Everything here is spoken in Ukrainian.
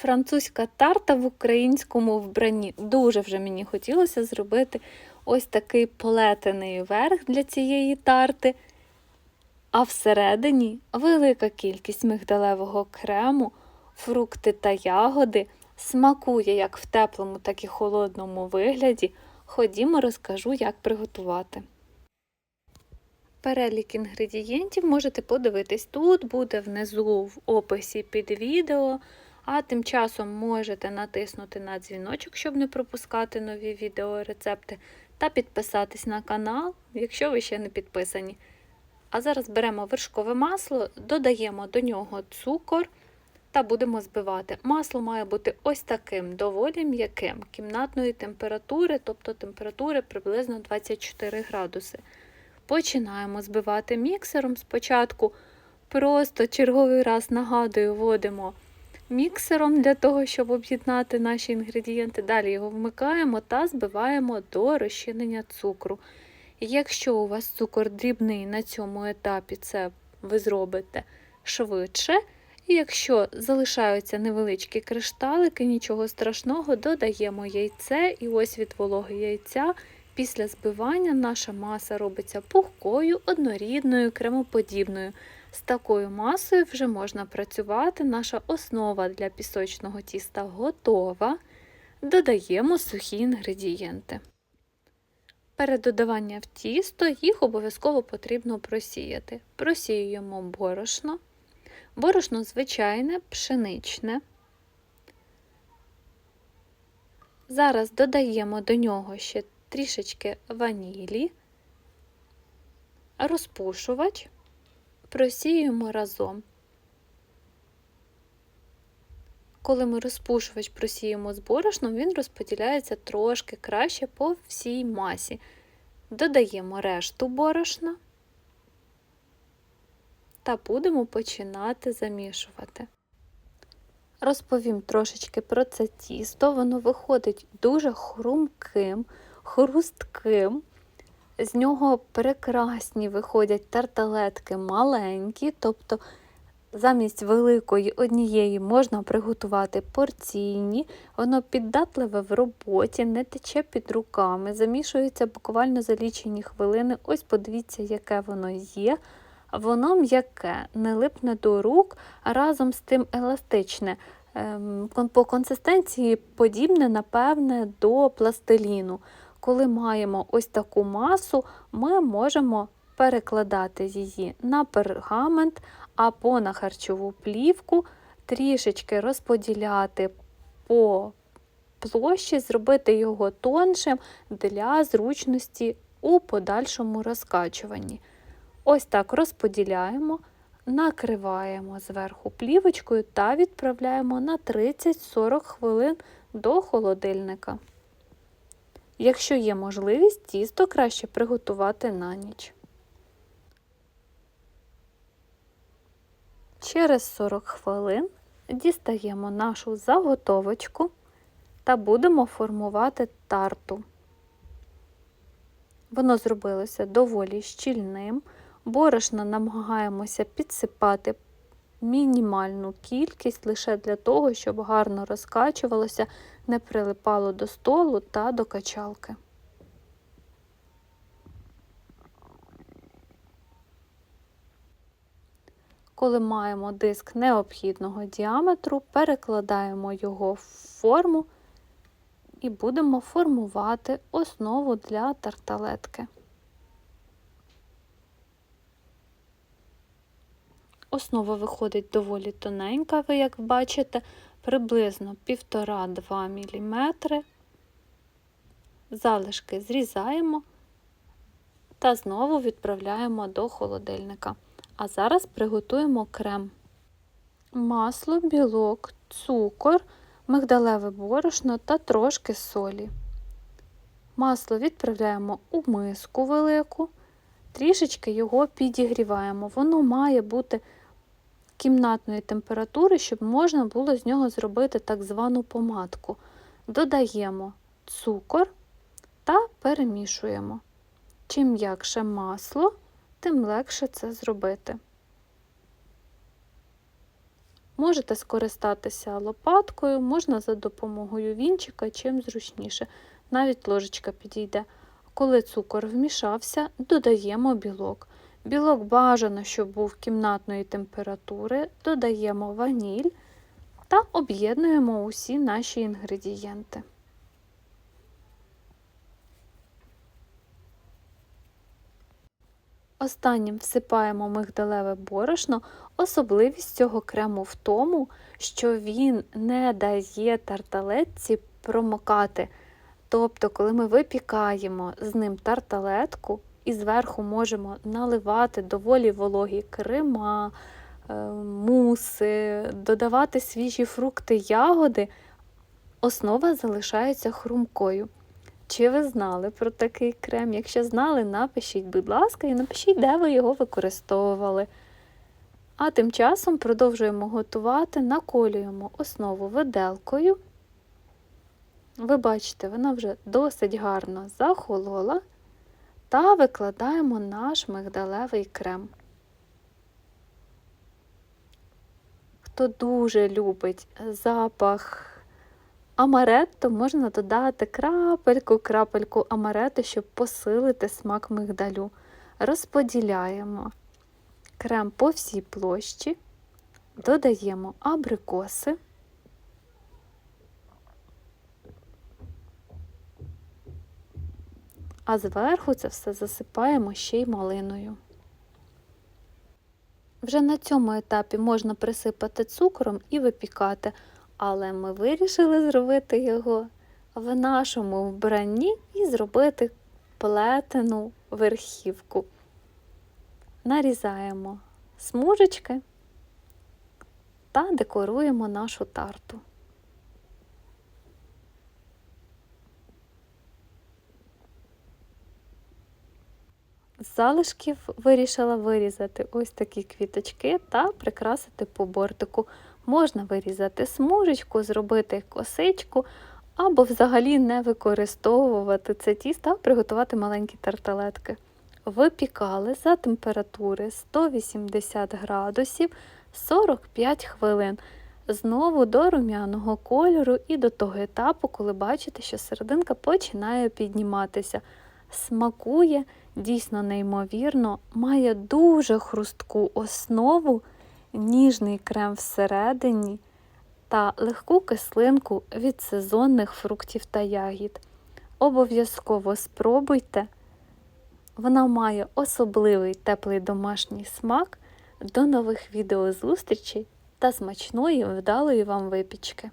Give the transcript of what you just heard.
французька тарта в українському вбранні. Дуже вже мені хотілося зробити ось такий плетений верх для цієї тарти. А всередині велика кількість мигдалевого крему, фрукти та ягоди. Смакує як в теплому, так і холодному вигляді. Ходімо, розкажу, як приготувати. Перелік інгредієнтів можете подивитись тут, буде внизу в описі під відео, а тим часом можете натиснути на дзвіночок, щоб не пропускати нові відеорецепти, та підписатись на канал, якщо ви ще не підписані. А зараз беремо вершкове масло, додаємо до нього цукор та будемо збивати. Масло має бути ось таким, доволі м'яким, кімнатної температури, тобто температури приблизно 24 градуси. Починаємо збивати міксером. Спочатку просто черговий раз нагадую, вводимо міксером для того, щоб об'єднати наші інгредієнти. Далі його вмикаємо та збиваємо до розчинення цукру. Якщо у вас цукор дрібний на цьому етапі, це ви зробите швидше. Якщо залишаються невеличкі кришталики, нічого страшного, додаємо яйце, і ось від вологи яйця після збивання наша маса робиться пухкою, однорідною, кремоподібною. З такою масою вже можна працювати. Наша основа для пісочного тіста готова. Додаємо сухі інгредієнти. Перед додаванням в тісто їх обов'язково потрібно просіяти. Просіюємо борошно. Борошно звичайне, пшеничне. Зараз додаємо до нього ще трішечки ванілі, розпушувач, просіюємо разом. Коли ми розпушувач просіємо з борошном, він розподіляється трошки краще по всій масі. Додаємо решту борошна та будемо починати замішувати. Розповім трошечки про це тісто. Воно виходить дуже хрумким, хрустким. З нього прекрасні виходять тарталетки маленькі, тобто замість великої однієї можна приготувати порційні, воно піддатливе в роботі, не тече під руками, замішується буквально за лічені хвилини. Ось подивіться, яке воно є. Воно м'яке, не липне до рук, а разом з тим еластичне. Ем, По консистенції подібне, напевне, до пластиліну. Коли маємо ось таку масу, ми можемо перекладати її на пергамент або на харчову плівку, трішечки розподіляти по площі, зробити його тоншим для зручності у подальшому розкачуванні. Ось так розподіляємо, накриваємо зверху плівочкою та відправляємо на 30-40 хвилин до холодильника. Якщо є можливість, тісто краще приготувати на ніч. Через 40 хвилин дістаємо нашу заготовочку та будемо формувати тарту. Воно зробилося доволі щільним. Борошна намагаємося підсипати мінімальну кількість лише для того, щоб гарно розкачувалося, не прилипало до столу та до качалки. Коли маємо диск необхідного діаметру, перекладаємо його в форму і будемо формувати основу для тарталетки. Основа виходить доволі тоненька, ви як бачите, приблизно 1,5-2 мм. Залишки зрізаємо та знову відправляємо до холодильника. А зараз приготуємо крем. Масло, білок, цукор, мигдалеве борошно та трошки солі. Масло відправляємо у миску велику, трішечки його підігріваємо. Воно має бути кімнатної температури, щоб можна було з нього зробити так звану помадку. Додаємо цукор та перемішуємо. Чим м'якше масло, тим легше це зробити. Можете скористатися лопаткою, можна за допомогою вінчика, чим зручніше. Навіть ложечка підійде. Коли цукор вмішався, додаємо білок. Білок бажано, щоб був кімнатної температури, додаємо ваніль та об'єднуємо усі наші інгредієнти. Останнім всипаємо мигдалеве борошно. Особливість цього крему в тому, що він не дає тарталетці промокати. Тобто, коли ми випікаємо з ним тарталетку і зверху можемо наливати доволі вологі крема, е, муси, додавати свіжі фрукти, ягоди, основа залишається хрумкою. Чи ви знали про такий крем? Якщо знали, напишіть, будь ласка, і напишіть, де ви його використовували. А тим часом продовжуємо готувати, наколюємо основу виделкою. Ви бачите, вона вже досить гарно захолола. Та викладаємо наш мигдалевий крем. Хто дуже любить запах амаретто, можна додати крапельку-крапельку амаретто, щоб посилити смак мигдалю. Розподіляємо крем по всій площі, додаємо абрикоси. А зверху це все засипаємо ще й малиною. Вже на цьому етапі можна присипати цукром і випікати, але ми вирішили зробити його в нашому вбранні і зробити плетену верхівку. Нарізаємо смужечки та декоруємо нашу тарту. З залишків вирішила вирізати ось такі квіточки та прикрасити по бортику. Можна вирізати смужечку, зробити косичку, або взагалі не використовувати це тісто, а приготувати маленькі тарталетки. Випікали за температури 180 градусів 45 хвилин. Знову до рум'яного кольору і до того етапу, коли бачите, що серединка починає підніматися. Смакує дійсно неймовірно, має дуже хрустку основу, ніжний крем всередині та легку кислинку від сезонних фруктів та ягід. Обов'язково спробуйте. Вона має особливий теплий домашній смак. До нових відеозустрічей та смачної вдалої вам випічки!